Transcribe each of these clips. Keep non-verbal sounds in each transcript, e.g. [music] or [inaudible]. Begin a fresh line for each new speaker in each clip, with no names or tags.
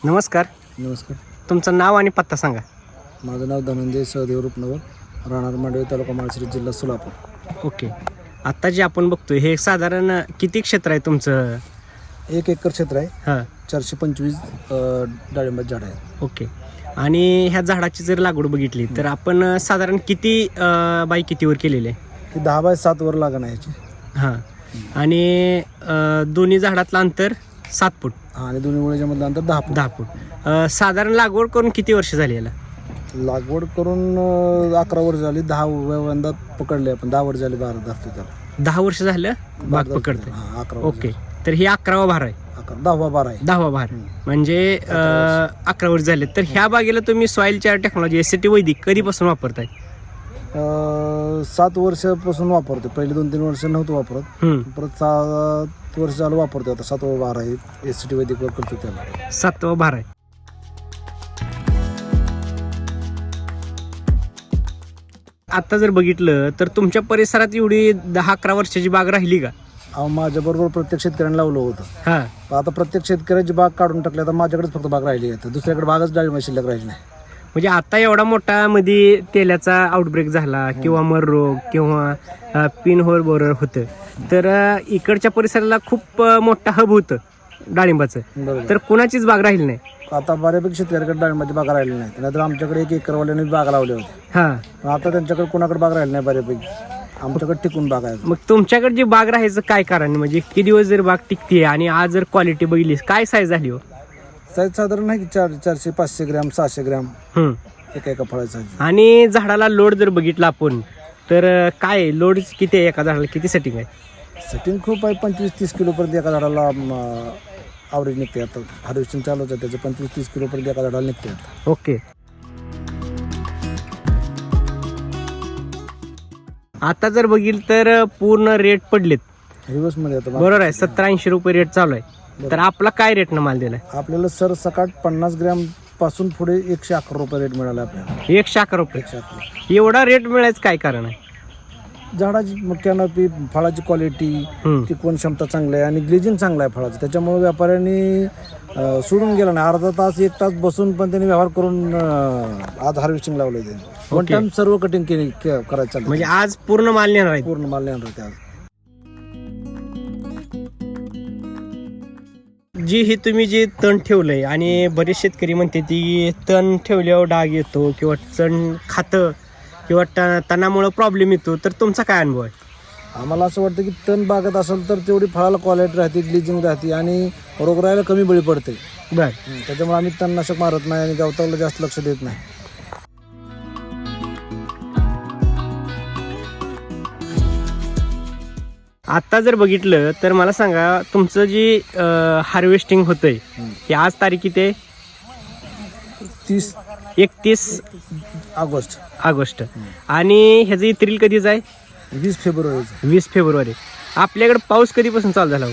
नमस्कार.
नमस्कार.
तुमचं नाव आणि पत्ता सांगा.
माझं नाव धनंजय सहदेव रूपनगर राहणार मांडवे तालुका माळशिरस जिल्हा सोलापूर.
ओके. आत्ता जे आपण बघतोय हे साधारण किती क्षेत्र आहे तुमचं?
एक एकर क्षेत्र आहे.
हां.
चारशे पंचवीस डाळिंबाची झाडं आहेत
ओके. आणि ह्या झाडाची जर लागवड बघितली तर आपण साधारण किती बाय कितीवर केलेली आहे?
ती दहा बाय सात वर लागण आहे याची.
हां. आणि दोन्ही झाडातलं अंतर? सात फूट.
हा, आणि दोन्ही मुळेच्या मधलं अंतर दहा फूट.
दहा फूट. अं, साधारण लागवड करून किती वर्ष झाली याला?
लागवड करून अ, अकरा वर्ष झाली. दहा वंदा पकडले आपण. दहा वर्ष झाली बारा धरतो त्याला.
दहा वर्ष झालं बाग पकडतोय.
हा, अकरा वर्ष
ओके. तर ही अकरावा भार आहे.
अकरा दहावा बारा आहे.
दहावा भार. म्हणजे अं, अकरा वर्ष. झाले. तर ह्या बागेला तुम्ही सॉइल चार टेक्नॉलॉजी एस टी वैदिक कधीपासून वापरताय?
अ, सात वर्षापासून वापरतो पहिले दोन तीन वर्ष नव्हतं वापरत.
हम्म.
परत सात वर्ष झालं वापरतो आता. सातवा बारा आहे. एस टी वैदिक करतो त्याला.
सातवा भार आहे. आता जर बघितलं तर तुमच्या परिसरात एवढी दहा अकरा वर्षाची बाग राहिली का?
अहो माझ्याबरोबर प्रत्येक शेतकऱ्यांना लावलं होतं.
हा.
आता प्रत्येक शेतकऱ्याची बाग काढून टाकली आता माझ्याकडेच फक्त बाग राहिली आहे. तर दुसऱ्याकडे बागच डाळिंब शिल्लक राहिली नाही.
म्हणजे आता एवढा मोठा मध्ये तेलाचा आउटब्रेक झाला किंवा मर रोग किंवा पिन होल बोरर होतं. तर इकडच्या परिसराला खूप मोठा हब होतं डाळिंबाचं. तर कुणाचीच बाग राहिली नाही.
आता बऱ्यापैकी शेतकऱ्याकडे डाळिंबाची बागा राहिली नाही. नाहीतर आमच्याकडे एक एकरवाल्याने बागा लावल्या होत्या
हा.
आता त्यांच्याकडे कोणाकडे बाग राहिली नाही बऱ्यापैकी. आमच्याकडे टिकून बाग आहे.
मग तुमच्याकडे जी बाग राहायचं काय कारण? म्हणजे किती दिवस जर बाग टिकते आणि आज जर क्वालिटी बघितली काय साईज झाली हो?
साईज साधारण आहे की चार चारशे पाचशे ग्रॅम सहाशे ग्रॅम?
हम्म.
एका एका फळाची
आणि झाडाला लोड जर बघितला आपण तर अं, काय लोड किती आहे एका झाडाला? किती सेटिंग आहे?
सेटिंग खूप आहे पंचवीस तीस किलोपर्यंत एका झाडाला आवरेज निघते. आता हार्वेस्टिंग चालूच आहे त्याचं पंचवीस तीस किलोपर्यंत एका झाडाला निघते. आता
ओके. आता जर बघील तर पूर्ण रेट पडलेत.
रिवर्समध्ये आता.
बरोबर आहे सत्तर ऐंशी रुपये रेट चालू आहे. तर आपला काय रेट न माल दिलाय?
आपल्याला सर सकाट पन्नास ग्रॅमपासून पुढे एकशे अकरा रुपये रेट मिळाला आपल्याला.
एकशे अकरा रुपये.
एकशे अकरा
एवढा रेट मिळायचं काय कारण आहे?
झाडाची कॅनोपी फळाची क्वालिटी
हम्म.
टिकवण क्षमता चांगली आहे आणि ग्लेजिंग चांगलं आहे फळाचं. त्याच्यामुळे व्यापाऱ्यांनी अं, सोडून गेला नाही. अर्धा तास एक तास बसून पण त्यांनी व्यवहार करून अं, आज हार्वेस्टिंग लावलं त्यांनी. वन टाइम सर्व कटिंग केली के- करायचं चाललंय.
म्हणजे आज पूर्ण माल नेणार आहे.
पूर्ण माल नाही ते आज.
जी हे तुम्ही जे तण ठेवलंय आणि बरेच शेतकरी म्हणते ती तण ठेवल्यावर डाग येतो किंवा तण खातं किंवा ट- तणामुळं प्रॉब्लेम येतो. तर तुमचा काय अनुभव आहे?
आम्हाला असं वाटतं की तण बागत असेल तर तेवढी फळाला क्वालिटी राहते ग्लिजिंग राहते आणि रोगरायला कमी बळी पडते.
बर.
त्याच्यामुळे आम्ही तणनाशक मारत नाही आणि गवताला जास्त लक्ष देत नाही.
आता जर बघितलं तर मला सांगा तुमचं जी हार्वेस्टिंग होतंय हे आज तारीख किती आहे?
तीस.
एकतीस
ऑगस्ट.
ऑगस्ट. आणि ह्याचं इत्रील कधीच आहे?
वीस फेब्रुवारीचं
वीस फेब्रुवारी. आपल्याकडे पाऊस कधीपासून चालू झाला हो?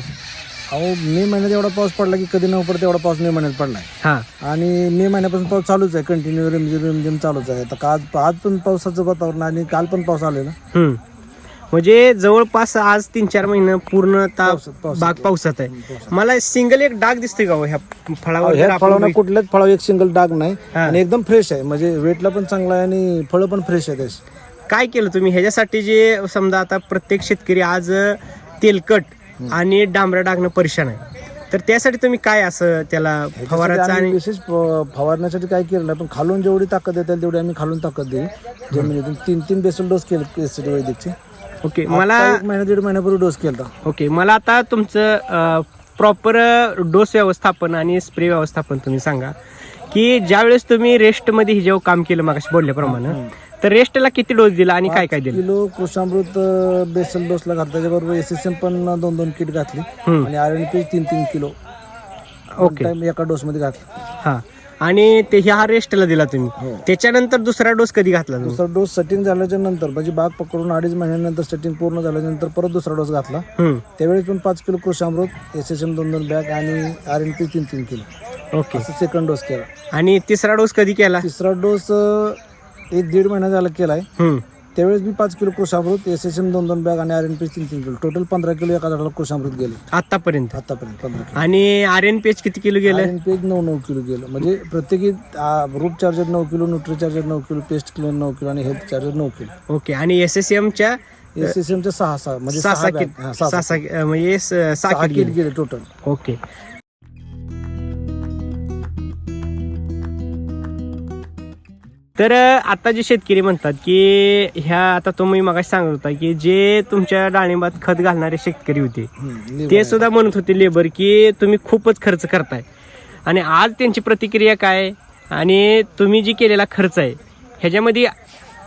अहो मे महिन्यात एवढा पाऊस पडला की कधी न पडतो एवढा पाऊस मे महिन्यात पडलाय.
हा.
आणि मे महिन्यापासून पाऊस चालूच आहे. कंटिन्यू रिमझिम रिमझिम चालूच आहे. आता आज आज पण पावसाचं वातावरण आणि काल पण पाऊस आले ना.
म्हणजे जवळपास आज तीन चार महिने पूर्ण ता-. बाग पावसात आहे. मला सिंगल एक डाग दिसतोय का हो ह्या फळावर?
ह्या
बघित-
कुठल्याच फळावर एक सिंगल डाग नाही. आणि एकदम फ्रेश आहे. म्हणजे वेटला पण चांगला आहे आणि फळं पण फ्रेश अशी.
काय केलं तुम्ही? ह्याच्यासाठी जे समजा आता प्रत्येक शेतकरी आज तेलकट आणि डांबऱ्या डागणं परेशान आहे. तर त्यासाठी तुम्ही काय असं त्याला
आम्ही
आणि
विशेष फवारण्यासाठी काय केलं पण खालून जेवढी ताकद येईल तेवढी आम्ही खालून ताकद दिली जमिनीतून तीन तीन बेसल डोस केले वैदिकचे.
ओके मला
आता एक महिना दीड महिन्यापूर्वी डोस केला
ओके मला आता तुमचं प्रॉपर डोस व्यवस्थापन आणि स्प्रे व्यवस्थापन तुम्ही सांगा. की ज्या वेळेस तुम्ही रेस्टमध्ये हे जेव्हा काम केलं मागाशी बोलल्याप्रमाणे तर रेस्टला किती डोस दिला आणि काय काय दिलं?
किलो कृषामृत अं, बेसल डोसला घातला. त्याच्याबरोबर एस एस एम पण दोन दोन किट घातली. आणि आर एन पी तीन तीन किलो
ओके.
टाइम एका डोस मध्ये घातला.
हा. आणि ते ह्या रेस्टला दिला तुम्ही.
हो.
त्याच्यानंतर दुसरा डोस कधी घातला
दुसरा डोस सेटिंग झाल्याच्यानंतर म्हणजे बाग पकडून अडीच महिन्यानंतर सेटिंग पूर्ण झाल्याच्यानंतर परत दुसरा डोस घातला. त्यावेळेस पण पाच kilo Krishamrut S S M दोन दोन बॅग आणि आर एन पी तीन तीन किलो.
ओके
सेकंड डोस केला.
आणि तिसरा डोस कधी केला?
तिसरा डोस एक दीड महिना झाला केलाय. त्यावेळेस मी पाच kilo Krishamrut S S M दोन दोन बॅग आणि आर एन पी तीन तीन किलो. टोटल पंधरा किलो एका झाडाला कृषामृत गेले.
आतापर्यंत?
आतापर्यंत पंधरा किलो.
आणि आर एन पी एच किती किलो गेलं?
आर एन पी नऊ नऊ किलो गेलं. म्हणजे प्रत्येकी रूट चार्जर नऊ किलो न्यूट्री चार्जर नऊ किलो पेस्ट किलो नऊ किलो आणि हेल्थ चार्जर नऊ किलो.
ओके आणि एस एस एमच्या
एस एस एमचे सहा सहा म्हणजे
सहा
सहा
सहा
हा, सहा
सहा म्हणजे स- सहा किट गेले.
Total
okay. तर आता जे शेतकरी म्हणतात की ह्या आता तुम्ही मगाशी सांगत होता की जे तुमच्या डाळिंबात खत घालणारे शेतकरी होते ते सुद्धा म्हणत होते लेबर की तुम्ही खूपच खर्च करताय. आणि आज त्यांची प्रतिक्रिया काय? आणि तुम्ही जी केलेला खर्च आहे ह्याच्यामध्ये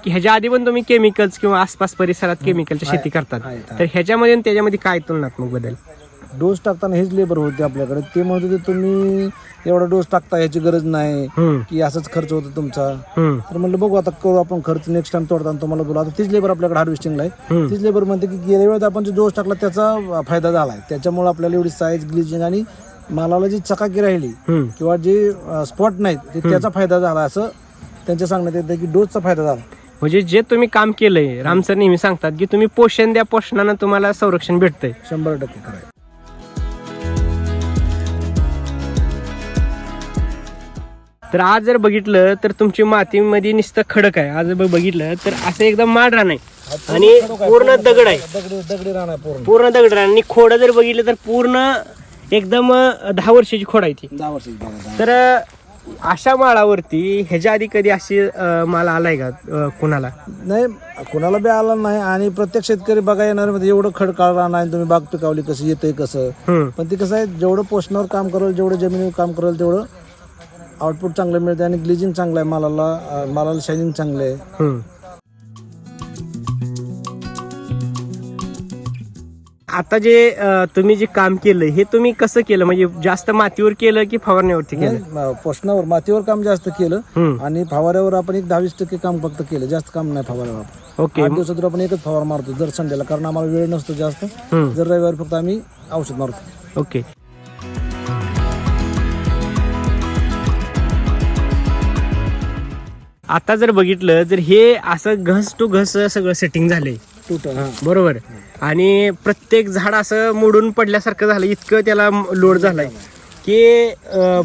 ह्याच्या आधी पण तुम्ही केमिकल्स किंवा आसपास परिसरात केमिकलची शेती करतात. तर ह्याच्यामध्ये त्याच्यामध्ये काय तुलनात्मक बदल?
डोस टाकताना हेच लेबर होते आपल्याकडे. ते म्हणत होते तुम्ही एवढा डोस टाकता याची गरज नाही की असंच खर्च होतो तुमचा. तर म्हणलं बघू आता करू आपण खर्च नेक्स्ट टाइम तोडताना तुम्हाला बोला. आता तीच लेबर आपल्याकडे हार्वेस्टिंगला आहे. तीच लेबर म्हणते की गेल्या वेळेत आपण जो डोस टाकला त्याचा फायदा झाला आहे त्याच्यामुळे आपल्याला एवढी साईज ग्लिजिंग आणि मालाला जी चकाकी राहिली किंवा जे स्पॉट नाहीत ते त्याचा फायदा झाला असं त्यांच्या सांगण्यात येतं की डोसचा फायदा झाला.
म्हणजे जे तुम्ही काम केलंय राम सर नेहमी सांगतात की तुम्ही पोषण द्या पोषणानं तुम्हाला संरक्षण भेटतंय.
शंभर टक्के खरं
तर आज जर बघितलं तर तुमची मातीमध्ये नुसतं खडक आहे. आज जर बघितलं तर असं एकदम माडरा नाही आणि पूर्ण दगड आहे.
दगडी दगडी राहणार पूर्ण.
पूर्ण दगड आहे. आणि खोडं जर बघितलं तर पूर्ण एकदम दहा वर्षाची खोड आहे ती.
दहा वर्षाची बागा दहा.
तर अशा माळावरती ह्याच्या आधी कधी अशी अं, माल आलाय का अं, कुणाला?
नाही कोणाला बी आला नाही. आणि प्रत्येक शेतकरी बघा येणार मध्ये एवढं खडकाळ राहणार आणि तुम्ही बाग पिकावली कसं येतंय कसं.
हम्म.
पण ते कसं आहे जेवढं पोषणावर काम करेल जेवढं जमिनीवर काम करेल तेवढं आउटपुट चांगलं मिळते आणि ग्लिजिंग चांगलं आहे मालाला मालाला शायनिंग चांगलं आहे.
आता जे अं, तुम्ही जे काम केलं हे तुम्ही कसं केलं? म्हणजे जास्त मातीवर केलं की फवारण्यावरती केलं?
नाही, पोषणावर मातीवर काम जास्त केलं
हम्म.
आणि फवाऱ्यावर आपण एक दहावीस टक्के काम फक्त केलं जास्त काम नाही फवाऱ्यावर आपण.
ओके.
आठ दिवसातून आपण एकच फवारा मारतो जर संडेला कारण आम्हाला वेळ नसतो जास्त.
हम्म.
जर रविवारी फक्त आम्ही औषध मारतो.
ओके. आता जर बघितलं तर हे असं घस टू घस सगळं सेटिंग झालंय.
टोटल हा
बरोबर. आणि प्रत्येक झाड असं मोडून पडल्यासारखं झालं इतकं त्याला लोड झालाय. की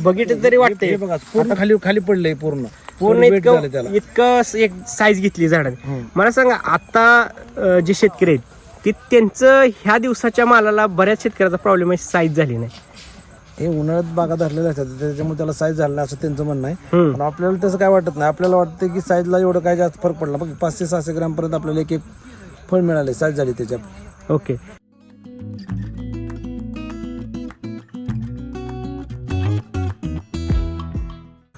बघितलं तरी
हे
वाटतंय
पूर्ण खाली खाली पडलंय पूर्ण.
पूर्ण इतकं इतकं एक साईज घेतली झाडाने
हम्म.
मला सांगा आता जे शेतकरी आहेत ते त्यांचं ह्या दिवसाच्या मालाला बऱ्याच शेतकऱ्याचा प्रॉब्लेम आहे साईज झाली नाही.
हे उन्हाळ्यात बागा धरलेल्या असतात त्याच्यामुळे त्याला साईज झाला असं त्यांचं म्हणणं आहे. पण आपल्याला तसं काय वाटत नाही. आपल्याला वाटतं की साईजला एवढं काय जास्त फरक पडला. बघ पाचशे सहाशे ग्रॅम पर्यंत आपल्याला एक एक फळ मिळाले साईज झाली त्याच्यात.
ओके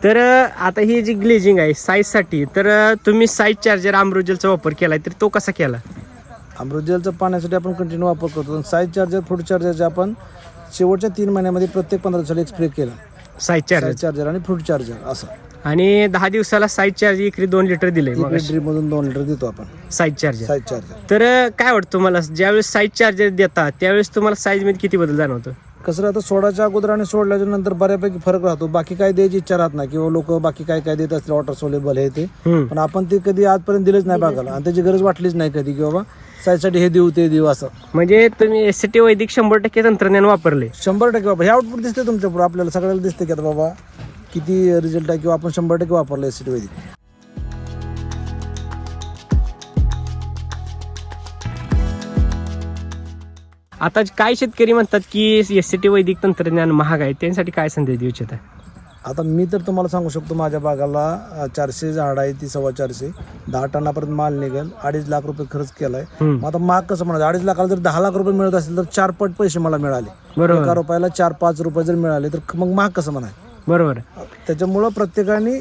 तर आता ही जी ग्लेजिंग आहे साईजसाठी तर तुम्ही साईज चार्जर अमृजलचा वापर केलाय तर तो कसा केला?
अमृतजलचं पाण्यासाठी आपण कंटिन्यू वापर करतो. साईज चार्जर फूड चार्जरचे आपण शेवटच्या तीन महिन्यामध्ये प्रत्येक पंधरा दिवसाला एक स्प्रे केला.
साईज चार्जर
चार्जर आणि फ्रूट चार्जर असं.
आणि दहा दिवसाला साईज चार्जर इकडे दोन लिटर दिले
ड्रीप मधून दोन लिटर देतो आपण.
साईज चार्जर
साईज चार्जर
तर काय वाटतं तुम्हाला? ज्यावेळेस साईज चार्जर देता त्यावेळेस तुम्हाला साईजमध्ये किती बदल जाणवतो?
कसं राहतं सोडाच्या अगोदर आणि सोडल्याच्या नंतर बऱ्यापैकी फरक राहतो. बाकी काय द्यायची इच्छा राहत नाही. किंवा लोक बाकी काय काय देत असतील वॉटर सोलेबल हे ते. पण आपण ते कधी आजपर्यंत दिलेच नाही बागाला. आणि त्याची गरज वाटलीच नाही कधी की बाबा साईजसाठी हे देऊ ते देऊ असं.
म्हणजे तुम्ही एस टी वैदिक शंभर टक्के तंत्रज्ञान वापरले.
शंभर टक्के बाबा हे आउटपुट दिसते तुमच्यापुढे आपल्याला सगळ्याला दिसते की आता बाबा किती रिझल्ट आहे किंवा आपण शंभर टक्के वापरलं एस टी वैदिक.
आता काय शेतकरी म्हणतात की एस टी वैदिक तंत्रज्ञान महाग आहे त्यांसाठी काय संदेश देऊ इच्छित? आहे
आता मी तर तुम्हाला सांगू शकतो माझ्या बागाला चारशे झाड आहे ती सव्वा चारशे. दहा टनापर्यंत माल निघेल अडीच लाख रुपये खर्च केलाय. मग आता माग कसं म्हणायचं? अडीच लाखाला जर दहा लाख रुपये मिळत असेल तर चार पट पैसे मला मिळाले. एका रुपयाला चार पाच रुपये जर मिळाले तर मग महाग कसं म्हणाय
बरोबर.
त्याच्यामुळं प्रत्येकाने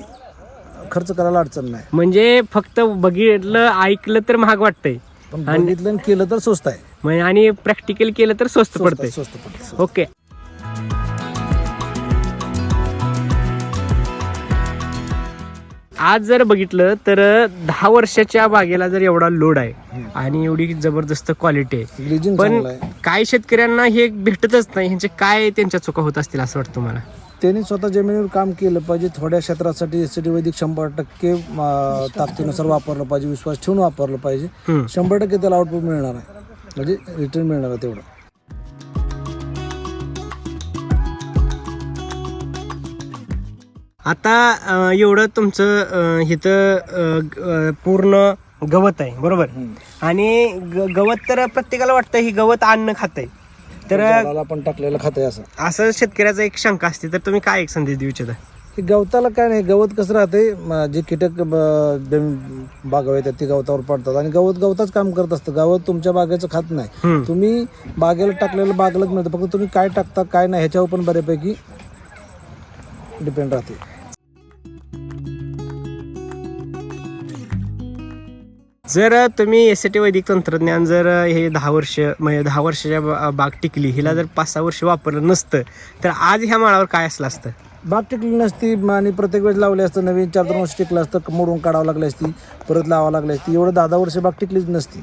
खर्च करायला अडचण नाही.
म्हणजे फक्त बघितलं ऐकलं तर महाग वाटतंय.
पण बघितलं केलं तर स्वस्त आहे.
आणि प्रॅक्टिकल केलं तर स्वस्त पडतंय.
स्वस्त पडतं
ओके आज जर बघितलं तर दहा वर्षाच्या बागेला जर एवढा लोड आहे आणि एवढी जबरदस्त क्वालिटी आहे पण
चांगलं आहे.
काय शेतकऱ्यांना हे भेटतच नाही. ह्यांचे काय त्यांच्या चुका होत असतील असं वाटतं मला
त्यांनी स्वतः जमिनीवर काम केलं पाहिजे. थोड्या क्षेत्रासाठी एस टी वैदिक शंभर टक्के अं, ताकदीनुसार वापरलं पाहिजे. विश्वास ठेवून वापरलं पाहिजे.
हम्म.
शंभर टक्के त्याला आउटपुट मिळणार आहे. म्हणजे रिटर्न मिळणार आहे तेवढं.
आता एवढं तुमचं इथं पूर्ण गवत आहे बरोबर? आणि गवत तर प्रत्येकाला वाटतं ही गवत अन्न खात आहे तर
झाडाला पण टाकलेलं खात आहे असं.
असं शेतकऱ्याचा एक शंका असते तर तुम्ही काय एक संदेश देऊ इच्छिता?
गवताला काय नाही गवत कसं राहते जे कीटक ब- जमीन बागावर येतात ते गवतावर पडतात. आणि गवत गवताच काम करत असतं. गवत तुमच्या बागेचं खात नाही. तुम्ही बागेला टाकलेलं बागेलाच मिळतं. फक्त तुम्ही काय टाकता काय नाही ह्याच्यावर पण बऱ्यापैकी डिपेंड राहते
जर तुम्ही एस टी वैदिक तंत्रज्ञान जर हे दहा वर्ष म्हणजे दहा वर्षाच्या बाग टिकली हिला जर पाच सहा वर्ष वापरलं नसतं तर आज ह्या माळावर काय असलं असतं?
बाग टिकली नसती आणि प्रत्येक वेळेस लावली असतं नवीन चार दोन वर्ष टिकलं असतं मोडून काढावं लागली असती परत लावावं लागली असती एवढं दहा दहा वर्ष बाग टिकलीच नसती.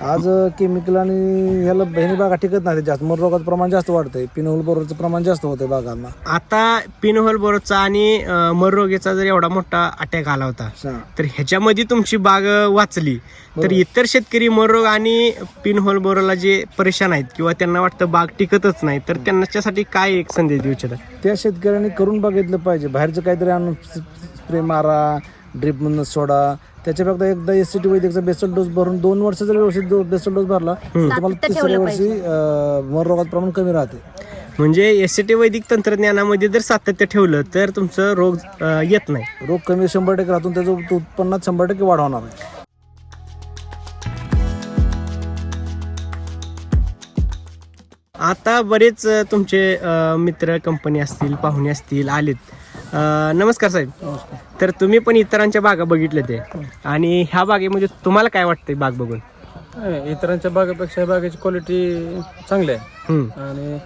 आज केमिकल आणि ह्याला ह्यानी बागा टिकत नाही जास्त. मर रोगाचं प्रमाण जास्त वाढतंय. पिनोल बोरोचं प्रमाण जास्त होतंय बागांना.
आता पिनहोल बोरोचा आणि मररोगेचा जर एवढा मोठा अटॅक आला होता
हा.
तर ह्याच्यामध्ये तुमची बाग वाचली. तर इतर शेतकरी मररोग आणि पिनहोल बोरोला जे परेशान आहेत किंवा त्यांना वाटतं बाग टिकतच नाही तर त्यांच्यासाठी काय एक संदेश देऊ इच्छिता
त्या शेतकऱ्यांनी करून बघितलं पाहिजे. बाहेरचं काहीतरी आणून स्प्रे मारा ड्रिप सोडा. त्याच्यापेक्षा एकदा एस सी टी वैद्यकचा बेसल डोस भरून दोन वर्ष जर व्यवस्थित बेसल डोस भरला तर तुम्हाला तिसऱ्या वर्षी मर रोगाचं प्रमाण कमी राहते.
म्हणजे एस टी वैदिक तंत्रज्ञानामध्ये जर सातत्य ठेवलं तर तुमचं रोग अं, येत नाही.
रोग कमी शंभर टक्के राहतून त्याचं उत- उत्पन्नात शंभर टक्के वाढ होणार आहे
आता बरेच अं, तुमचे अं, मित्र कंपनी असतील पाहुणे असतील आलेत. अं, नमस्कार साहेब. तर तुम्ही पण इतरांच्या बागा बघितल्या ते आणि ह्या बागेमध्ये तुम्हाला काय वाटतंय बाग बघून?
इतरांच्या बागेपेक्षा बागेची क्वालिटी चांगली आहे.
हम्म,
आणि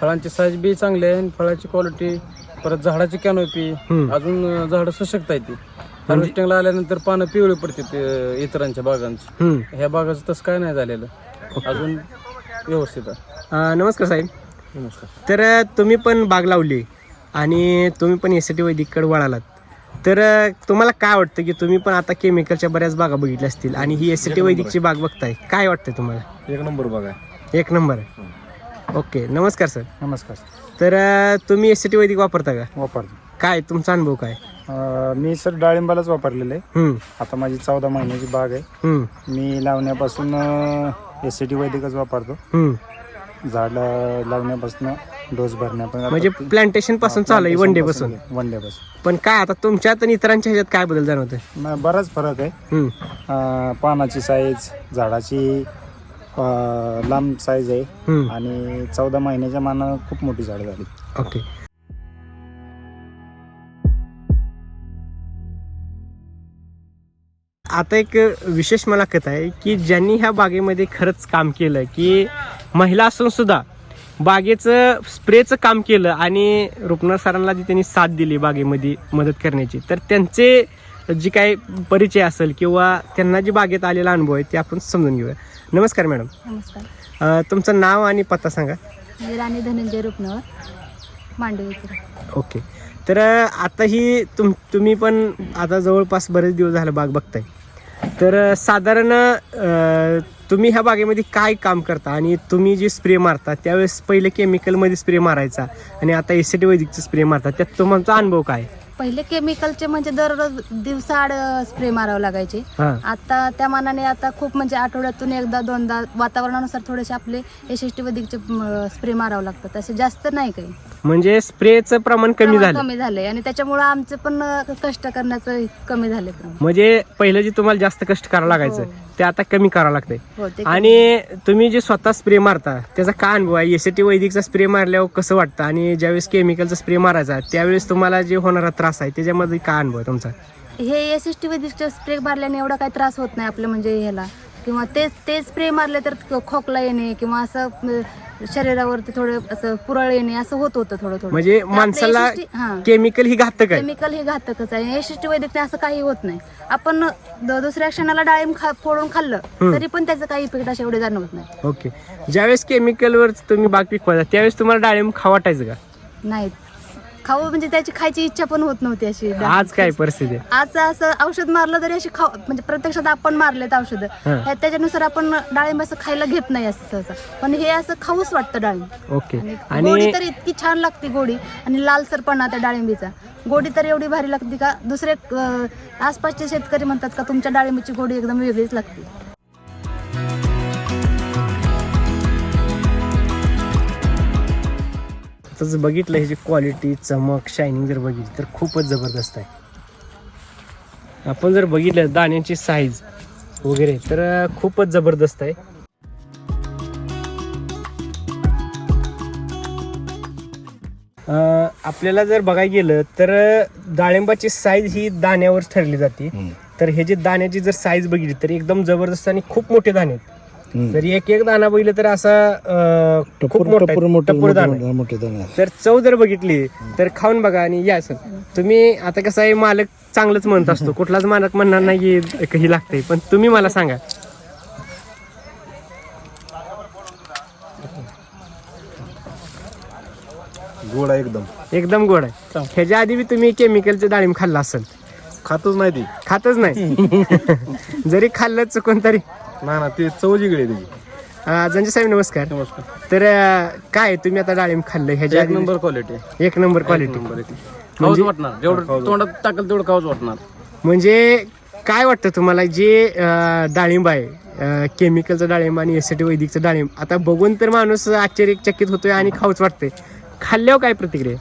फळांची साईज बी चांगली आहे आणि फळाची क्वालिटी परत झाडाची कॅनोपी
हम्म.
अजून झाडं सशक्त आहे ती. हार्वेस्टिंगला आल्यानंतर पानं पिवळी पडते इतरांच्या बागांची.
हम्म.
ह्या बागाचं तसं काय नाही झालेलं. अजून व्यवस्थित आहे.
अं, नमस्कार साहेब.
नमस्कार.
तर तुम्ही पण बाग लावली. आणि तुम्ही पण एस टी वैदिककडे वळालात. तर तुम्हाला काय वाटतं की तुम्ही पण आता केमिकलच्या बऱ्याच बागा बघितल्या असतील आणि ही एस टी वैदिकची बाग बघताय? काय वाटतंय तुम्हाला?
एक नंबर बघा
एक नंबर आहे. ओके नमस्कार सर.
नमस्कार
तर तुम्ही एस टी वैदिक वापरता का?
वापरतो.
काय तुमचा अनुभव काय?
मी सर डाळिंबालाच वापरलेलं आहे. आता माझी चौदा महिन्याची बाग आहे. मी लावण्यापासून एस सी टी वैदिकच वापरतो. झाड लावण्यापासून डोस भरण्यापासून
म्हणजे प्लांटेशनपासून चालू आहे वन डे पासून
वन डे पासून
पण काय आता तुमच्यात आणि इतरांच्या ह्याच्यात काय बदल जाणवतोय?
म- बराच फरक आहे.
हम्म,
अं, पानाची साईज झाडाची अं, लांब साईज आहे.
हम्म.
आणि चौदा महिन्याच्या मानानं खूप मोठी झाड झाली.
ओके. आता एक विशेष मला कथ आहे की ज्यांनी ह्या बागेमध्ये खरंच काम केलं की महिला असून सुद्धा बागेचं स्प्रेचं काम केलं आणि रुपनर सरांना जी त्यांनी साथ दिली बागेमध्ये मदत करण्याची तर त्यांचे जी काही परिचय असेल किंवा त्यांना जी बागेत आलेला अनुभव आहे ते आपण समजून घेऊया. नमस्कार मॅडम.
नमस्कार.
तुमचं नाव आणि पत्ता सांगा.
मी राणी धनंजय रुपनवर मांडवी
ओके. तर आताही तुम तुम्ही पण आता जवळपास बरेच दिवस झालं बाग बघताय. तर साधारण तुम्ही ह्या बागेमध्ये काय काम करता? आणि तुम्ही जे स्प्रे मारता त्यावेळेस पहिले केमिकलमध्ये स्प्रे मारायचा आणि आता एसिटी वैदिकचा स्प्रे मारता त्यात तुमचा अनुभव काय?
पहिले केमिकलचे म्हणजे दररोज दिवसाआड स्प्रे मारावं लागायचे.
हां.
आता त्या मानाने आता खूप म्हणजे आठवड्यातून एकदा दोनदा वातावरणानुसार थोडेसे आपले एस एस टी वधिकचे स्प्रे मारावं लागतात. तसे जास्त नाही काही.
म्हणजे स्प्रेचं प्रमाण कमी
प्रमाण
झालं.
कमी झालंय. आणि त्याच्यामुळे आमचे पण अं, कष्ट करण्याचं कमी झाले
म्हणजे पहिलं जे तुम्हाला जास्त कष्ट करावं लागायचं
हो.
ते आता कमी करावं लागतंय.
हो ते
आणि तुम्ही जे स्वतः स्प्रे मारता त्याचा काय अनुभव आहे? एसीटी वैदिकचा स्प्रे मारल्यावर कसं वाटतं? आणि ज्यावेळेस केमिकलचा स्प्रे मारायचा त्यावेळेस तुम्हाला जे होणारा त्रास आहे त्याच्यामध्ये काय अनुभव आहे तुमचा?
हे एस एस टी वैदिकचे स्प्रे मारल्याने एवढा काही त्रास होत नाही आपलं म्हणजे ह्याला. किंवा ते ते स्प्रे मारले तर खोकला येणे किंवा असं अं, शरीरावरती थोडं असं पुरळ येणे असं होत होतं थोडं थोडं
म्हणजे
आपलं
माणसाला
SST हा.
केमिकल ही घातक आहे.
केमिकल हे घातकच आहे. एस टी वैद्यकने असं काही होत नाही. आपण द- दुसऱ्या क्षणाला डाळिंब खा फोडून खाल्लं तरी पण त्याचं काही इफेक्ट असे एवढे जाणवत नाही.
ओके. ज्यावेळेस केमिकलवर तुम्ही बाग पिकवायचा त्यावेळेस तुम्हाला डाळिंब खा वाटायचं का?
नाही. खावं म्हणजे त्याची खायची इच्छा पण होत नव्हती अशी.
आज काय परिस्थिती आहे?
आज असं औषध मारलं तरी अशी खाव म्हणजे प्रत्यक्षात आपण मारलेत औषध.
हा.
त्याच्यानुसार आपण डाळिंब असं खायला घेत नाही असं सहसा. पण हे असं खाऊच वाटतं डाळिंब.
ओके.
आणि गोडी तर इतकी छान लागते गोडी आणि लालसरपणा त्या डाळिंबीचा. गोडी तर एवढी भारी लागते का दुसरे अं, आसपासचे शेतकरी म्हणतात का तुमच्या डाळिंबीची गोडी एकदम वेगळीच लागते.
आता जर बघितलं ह्याची क्वालिटी चमक शायनिंग जर बघितली तर खूपच जबरदस्त आहे. आपण जर बघितलं दाण्याची साईज वगैरे तर खूपच जबरदस्त आहे. आपल्याला जर बघायला गेलं तर डाळिंबाची साईज ही दाण्यावर ठरली जाते. तर हे जे दाण्याची जर साईज बघितली तर एकदम जबरदस्त आणि खूप मोठे दाणे आहेत. तर एक एक दाना बघितलं तर असा खूप मोठा तर चव जर बघितली तर खाऊन बघा आणि या सर. तुम्ही आता कसं आहे मालक चांगलंच म्हणत असतो. कुठलाच मालक म्हणणार नाही की ही लागते पण तुम्ही मला सांगा.
गोड आहे एकदम.
एकदम गोड आहे. ह्याच्या आधी बी तुम्ही केमिकलचे डाळिंब खाल्ला असेल.
खातच नाही ती.
खातच नाही. [laughs] जरी खाल्लं चुकून तरी.
ना ना ते चव जिगळे त्याची
जंजे साहेब नमस्कार.
नमस्कार.
तर अं, काय तुम्ही आता डाळिंब खाल्लं ह्याच्या
एक
आधी
नंबर क्वालिटी
एक नंबर क्वालिटी
खाऊच वाटणार. जेवढं तोंडात टाकल तेवढं खाऊच वाटणार.
म्हणजे काय वाटतं तुम्हाला जे अं, डाळिंब आहे केमिकलचं डाळिंब आणि एस टी वैदिकचं डाळिंब आता बघून तर माणूस आश्चर्यचकित होतोय आणि खाऊच वाटतंय. खाल्ल्यावर काय प्रतिक्रिया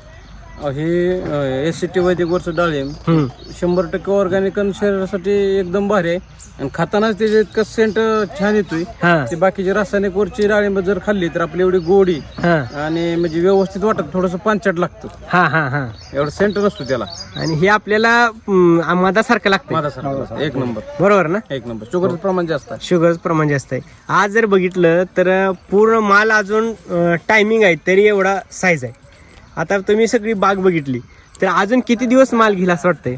हे एस सी टी वैदिक वरचं डाळिंब. शंभर टक्के ऑर्गॅनिक आणि शरीरासाठी एकदम भारी आहे. आणि खातानाच त्याचे इतकं सेंट छान येतोय.
हा.
ते बाकीची रासायनिक वरची डाळिंब जर खाल्ली तर आपली एवढी गोडी
हा.
आणि म्हणजे व्यवस्थित वाटत थोडस पांचट लागतं.
हा हा हा.
एवढं सेंट नसतो त्याला.
आणि हे आपल्याला मधासारखं लागतं
सर एक नंबर.
बरोबर ना?
एक नंबर. शुगरचं प्रमाण जास्त आहे.
शुगर प्रमाण जास्त आहे. आज जर बघितलं तर पूर्ण माल अजून टायमिंग आहे तरी एवढा साईज आहे. आता तुम्ही सगळी बाग बघितली. तर अजून किती दिवस माल घेईल असं वाटतंय?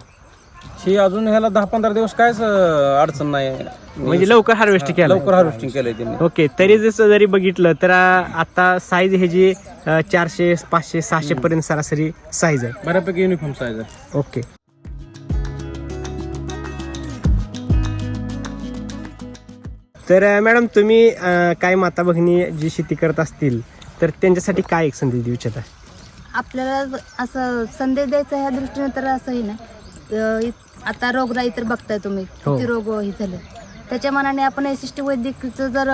ही अजून ह्याला दहा पंधरा दिवस कायच अं, अडचण नाही.
म्हणजे लवकर हार्वेस्ट केलं
लवकर हार्वेस्टिंग केलंय त्यांनी.
ओके तरी जसं जरी बघितलं तर अं, आता साईज हे जी अं, चारशे पाचशे सहाशे पर्यंत सरासरी साईज आहे.
बऱ्यापैकी युनिफॉर्म साईज आहे.
ओके. तर अं, मॅडम तुम्ही अं, काय माता भगिनी जी शेती करत असतील तर त्यांच्यासाठी काय एक संदेश देऊ इच्छिता?
आपल्याला असं संदेश द्यायचा ह्या दृष्टीने तर असंही नाही. अं, आता रोगराई तर बघताय तुम्ही
हो.
किती रोग हे झाले. त्याच्या मनाने आपण एस एस टी वैद्यकीचं जर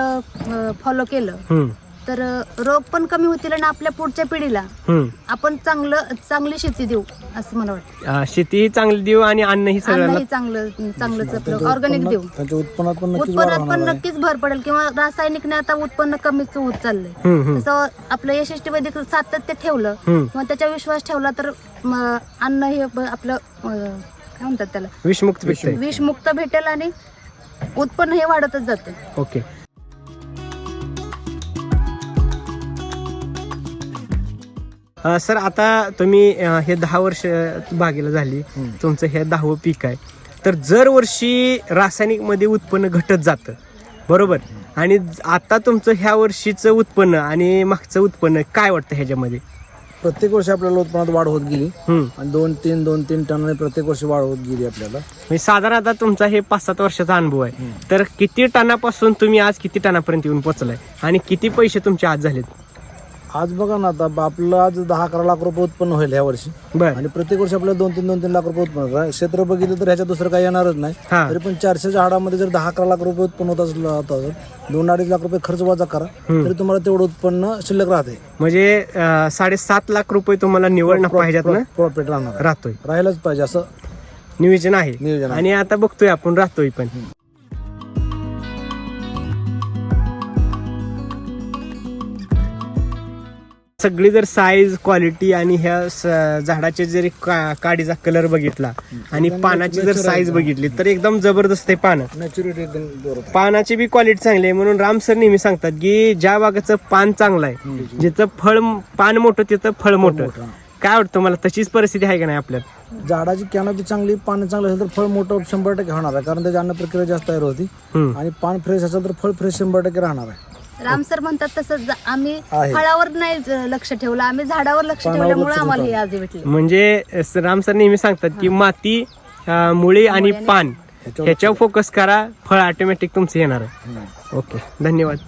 फॉलो केलं
हम्म,
तर रोग पण कमी होतील आणि आपल्या पुढच्या पिढीला
हम्म.
आपण चांगलं चांगली शेती देऊ असं मला वाटतं.
अं, शेतीही चांगली देऊ आणि अन्नही सगळ्यांना
अन्नही चांगलं चांगलंच आपलं ऑर्गॅनिक देऊ.
त्यांच्या उत्पन्नात पण नक्कीच वाढ
उत्पन्नात पण
होणार आहे.
नक्कीच भर पडेल किंवा रासायनिकने आता उत्पन्न कमीच होत चाललंय.
हम्म, हम्म,
तसं आपलं यशस्वी वैद्यक सातत्य ठेवलं
हम्म.
किंवा त्याच्या विश्वास ठेवला तर म, अन्न हे ब- आपलं अं, काय म्हणतात त्याला?
विषमुक्त
विषमुक्त भेटेल आणि उत्पन्न हे वाढतच जाते.
ओके. अ, सर आता तुम्ही अ, हे दहा वर्ष बागेला झाली. तुमचं हे दहावं पीक आहे. तर जर वर्षी रासायनिकमध्ये उत्पन्न घटत जातं. बरोबर? आणि ज- आता तुमचं ह्या वर्षीचं उत्पन्न आणि मागचं उत्पन्न काय वाटतं ह्याच्यामध्ये?
प्रत्येक वर्षी आपल्याला उत्पन्नात वाढ होत गेली.
हम्म.
आणि दोन तीन दोन तीन टनाने प्रत्येक वर्षी वाढ होत गेली आपल्याला.
म्हणजे साधारण आता तुमचा हे पाच सात वर्षाचा अनुभव आहे. तर किती टनापासून तुम्ही आज किती टनापर्यंत येऊन पोहोचलाय आणि किती पैसे तुमचे आज झालेत?
आज बघा ना आता आपलं आज दहा अकरा लाख रुपये उत्पन्न होईल ह्या वर्षी.
बर.
आणि प्रत्येक वर्षी आपल्याला दोन तीन दोन तीन लाख रुपये उत्पन्न होतं. क्षेत्र बघितलं तर ह्याच्यात दुसरं काही येणारच नाही.
हा.
तरी पण चारशे झाडामध्ये जर दहा अकरा लाख रुपये उत्पन्न होत असलं होतं, दोन अडीच लाख रुपये खर्च वजा करा तरी तुम्हाला तेवढं उत्पन्न शिल्लक राहते.
म्हणजे अं, साडेसात लाख रुपये तुम्हाला निवड नफा ह्याच्यात ना?
प्रॉफिट राहणार.
राहतोय.
राहिलंच पाहिजे असं.
नियोजन आहे.
नियोजन आहे.
आणि आता बघतोय आपण राहतोय पण. सगळी जर साईज क्वालिटी आणि ह्या झाडाचे जरी काडीचा कलर बघितला आणि पानाची जर साईज बघितली तर एकदम जबरदस्त आहे पानं. पानाची बी क्वालिटी चांगली आहे. म्हणून राम सर नेहमी सांगतात की ज्या बागाचं पान चांगलं आहे जिथं फळ पान मोठं तिथं फळ मोठं. काय वाटतं मला तशीच परिस्थिती आहे का नाही आपल्यात?
झाडाची कॅनोपी चांगली पानं चांगलं असेल तर फळ मोठं शंभर टक्के होणार आहे. कारण त्याची अन्न प्रक्रिया जास्त तयार होती. आणि पान फ्रेश असेल तर फळ फ्रेश शंभर टक्के राहणार आहे.
राम सर म्हणतात तसं आम्ही
आहे.
फळावर नाही ज- लक्ष ठेवलं. आम्ही झाडावर लक्ष
पानावर
ठेवल्यामुळे
लक्ष
आम्हाला हे. आज भेटले.
म्हणजे स- राम सर नेहमी सांगतात की माती अं, मुळी आणि पान ह्याच्यावर फोकस करा फळ ऑटोमॅटिक तुमचं येणार आहे. ओके धन्यवाद.